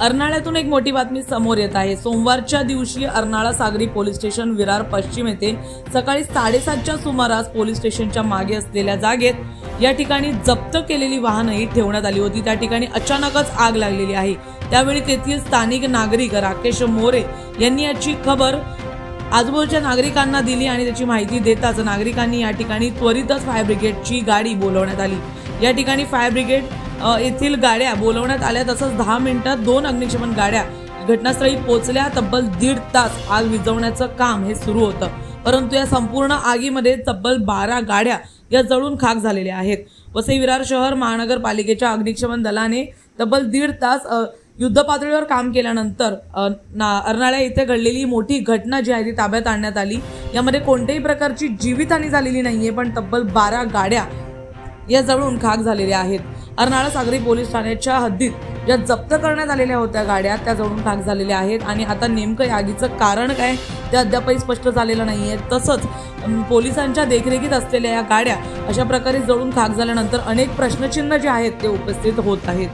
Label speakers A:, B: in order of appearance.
A: अर्नाळ्यातून एक मोठी बातमी समोर येत आहे. सोमवारच्या दिवशी अर्नाळा सागरी पोलीस स्टेशन विरार पश्चिम येथे सकाळी साडेसातच्या सुमारास पोलीस स्टेशनच्या मागे असलेल्या जागेत या ठिकाणी जप्त केलेली वाहनही ठेवण्यात आली होती. त्या ठिकाणी अचानकच आग लागलेली आहे. त्यावेळी तेथील स्थानिक नागरिक राकेश मोरे यांनी याची खबर आजूबाजूच्या नागरिकांना दिली आणि त्याची माहिती देताच नागरिकांनी या ठिकाणी त्वरितच फायर ब्रिगेडची गाडी बोलवण्यात आली. या ठिकाणी फायर ब्रिगेड येथील गाड्या बोलवण्यात आल्या तसंच दहा मिनिटात दोन अग्निशमन गाड्या घटनास्थळी पोहोचल्या. तब्बल दीड तास आग विझवण्याचं काम हे सुरू होतं. परंतु या संपूर्ण आगीमध्ये तब्बल बारा गाड्या या जळून खाक झालेल्या आहेत. वसई विरार शहर महानगरपालिकेच्या अग्निशमन दलाने तब्बल दीड तास युद्धपातळीवर काम केल्यानंतर ना अर्नाळ्या इथे घडलेली मोठी घटना जी आहे ती ताब्यात आणण्यात आली. यामध्ये कोणत्याही प्रकारची जीवितहानी झालेली नाहीये पण तब्बल बारा गाड्या या जळून खाक झालेल्या आहेत. अर्नाळा सागरी पोलीस ठाण्याच्या हद्दीत ज्या जप्त करण्यात आलेल्या होत्या गाड्या त्या जळून खाक झालेल्या आहेत आणि आता नेमकं या आगीचं कारण काय ते अद्यापही स्पष्ट झालेलं नाही आहे तसंच पोलिसांच्या देखरेखीत असलेल्या या गाड्या अशा प्रकारे जळून खाक झाल्यानंतर अनेक प्रश्नचिन्ह जे आहेत ते उपस्थित होत आहेत.